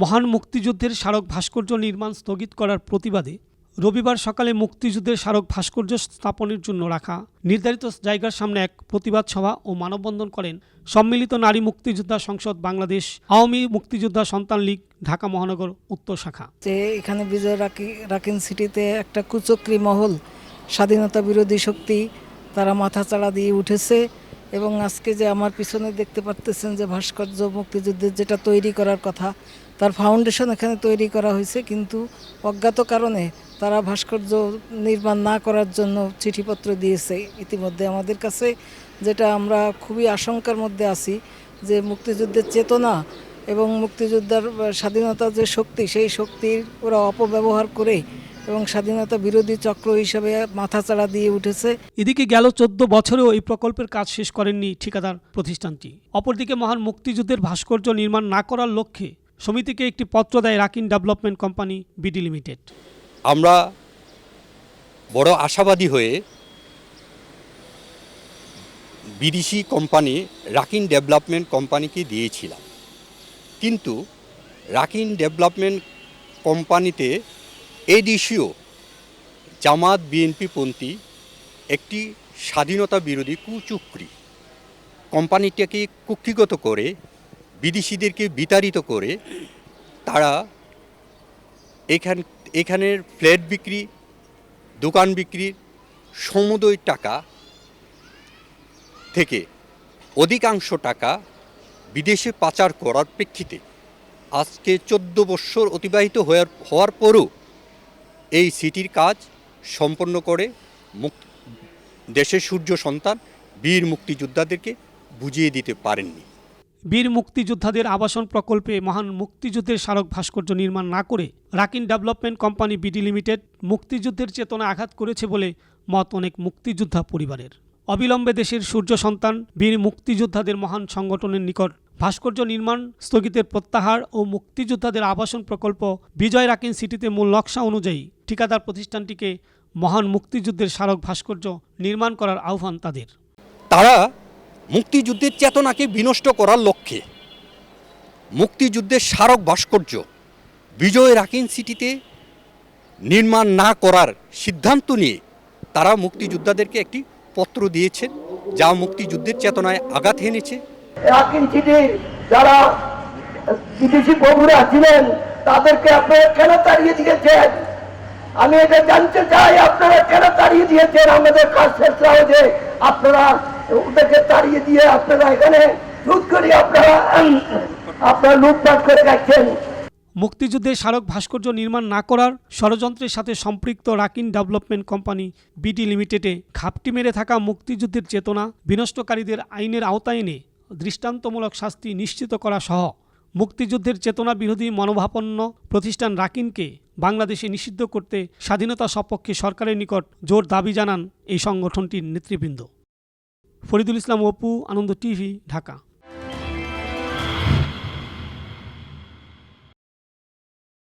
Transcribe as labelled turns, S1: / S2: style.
S1: মহান মুক্তিযুদ্ধের স্মারক ভাস্কর্য নির্মাণ স্থগিত করার প্রতিবাদে রবিবার সকালে মুক্তিযুদ্ধের স্মারক ভাস্কর্য স্থাপনের জন্য রাখা নির্ধারিত জায়গার সামনে এক প্রতিবাদ সভা ও মানববন্ধন করেন সম্মিলিত নারী মুক্তিযোদ্ধা সংসদ বাংলাদেশ, আওয়ামী মুক্তিযোদ্ধা সন্তান লীগ, ঢাকা মহানগর উত্তর শাখা।
S2: যে এখানে বিজয় রাকি রাকিন সিটিতে একটা কুচক্রি মহল, স্বাধীনতা বিরোধী শক্তি, তারা মাথা চাড়া দিয়ে উঠেছে। এবং আজকে যে আমার পিছনে দেখতে পারতেছেন যে ভাস্কর্য মুক্তিযুদ্ধের যেটা তৈরি করার কথা তার ফাউন্ডেশন এখানে তৈরি করা হয়েছে কিন্তু অজ্ঞাত কারণে তারা ভাস্কর্য নির্মাণ না করার জন্য চিঠিপত্র দিয়েছে ইতিমধ্যে। আমাদের কাছে যেটা আমরা খুবই আশঙ্কার মধ্যে আছি যে মুক্তিযুদ্ধের চেতনা এবং মুক্তিযোদ্ধার আহ, স্বাধীনতার যে শক্তি সেই শক্তির ওরা অপব্যবহার করে এবং স্বাধীনতা বিরোধী চক্র হিসেবে মাথাচাড়া দিয়ে উঠেছে।
S1: এদিকে গেল চোদ্দ বছরেও এই প্রকল্পের কাজ শেষ করেননি ঠিকাদার প্রতিষ্ঠানটি। অপরদিকে মহান মুক্তিযুদ্ধের ভাস্কর্য নির্মাণ না করার লক্ষ্যে সমিতিকে একটি পত্র দেয় Rakin development company BD limited.
S3: আমরা বড় আশাবাদী হয়ে বিদেশি কোম্পানি রাকিন ডেভেলপমেন্ট কোম্পানিকে দিয়েছিলাম। কিন্তু রাকিন ডেভেলপমেন্ট কোম্পানিতে এডিসিও জামাত বিএনপিপন্থী একটি স্বাধীনতা বিরোধী কুচুক্রি কোম্পানিটাকে কুক্ষিগত করে, বিদেশিদেরকে বিতাড়িত করে, তারা এখান, এখানের ফ্ল্যাট বিক্রি, দোকান বিক্রির সমুদয় টাকা থেকে অধিকাংশ টাকা বিদেশে পাচার করার প্রেক্ষিতে আজকে চোদ্দ বৎসর অতিবাহিত হওয়ার হওয়ার পরও এই সিটির কাজ সম্পন্ন করে মুক, দেশের সূর্য সন্তান, বীর মুক্তিযোদ্ধাদেরকে বুঝিয়ে দিতে পারেননি।
S1: বীর মুক্তিযোদ্ধাদের আবাসন প্রকল্পে মহান মুক্তিযুদ্ধের স্মারক ভাস্কর্য নির্মাণ না করে Rakin development company BD limited মুক্তিযুদ্ধের চেতনা আঘাত করেছে বলে মত অনেক মুক্তিযোদ্ধা পরিবারের। অবিলম্বে দেশের সূর্য সন্তান, বীর মুক্তিযোদ্ধাদের মহান সংগঠনের নিকট ভাস্কর্য নির্মাণ স্থগিতের প্রত্যাহার ও মুক্তিযোদ্ধাদের আবাসন প্রকল্প বিজয় রাকিন সিটিতে মূল নকশা অনুযায়ী ঠিকাদার প্রতিষ্ঠানটিকে মহান মুক্তিযুদ্ধের স্মারক ভাস্কর্য নির্মাণ করার আহ্বান তাদের।
S3: তারা মুক্তিযুদ্ধের চেতনাকে বিনষ্ট করার লক্ষ্যে মুক্তিযুদ্ধের স্মারক ভাস্কর্য বিজয় রাকিন সিটিতে নির্মাণ না করার সিদ্ধান্ত নিয়ে তারা মুক্তিযোদ্ধাদেরকে একটি পত্র দিয়েছেন যা মুক্তিযুদ্ধের চেতনায় আঘাত এনেছে।
S4: রাকিন যারা বিদেশি বগুড়া ছিলেন তাদেরকে আপনারা কেন তাড়িয়ে দিয়েছেন? আমি এটা জানতে চাই, আপনারা কেন তাড়িয়ে দিয়েছেন আমাদের কাজ শেষ হয়েছে আপনারা ওদেরকে তাড়িয়ে দিয়ে আপনারা এখানে লুট করে আপনারা আপনারা লুটপাট করে যাচ্ছেন
S1: মুক্তিযুদ্ধের স্মারক ভাস্কর্য নির্মাণ না করার ষড়যন্ত্রের সাথে সম্পৃক্ত রাকিন ডেভেলপমেন্ট কোম্পানি বিডি লিমিটেডে ঘাপটি মেরে থাকা মুক্তিযুদ্ধের চেতনা বিনষ্টকারীদের আইনের আওতায় এনে দৃষ্টান্তমূলক শাস্তি নিশ্চিত করা সহ মুক্তিযুদ্ধের চেতনা বিরোধী মনোভাপন্ন প্রতিষ্ঠান রাকিনকে বাংলাদেশে নিষিদ্ধ করতে স্বাধীনতা সপক্ষে সরকারের নিকট জোর দাবি জানান এই সংগঠনটির নেতৃবৃন্দ। ফরিদুল ইসলাম অপু, আনন্দ টিভি, ঢাকা।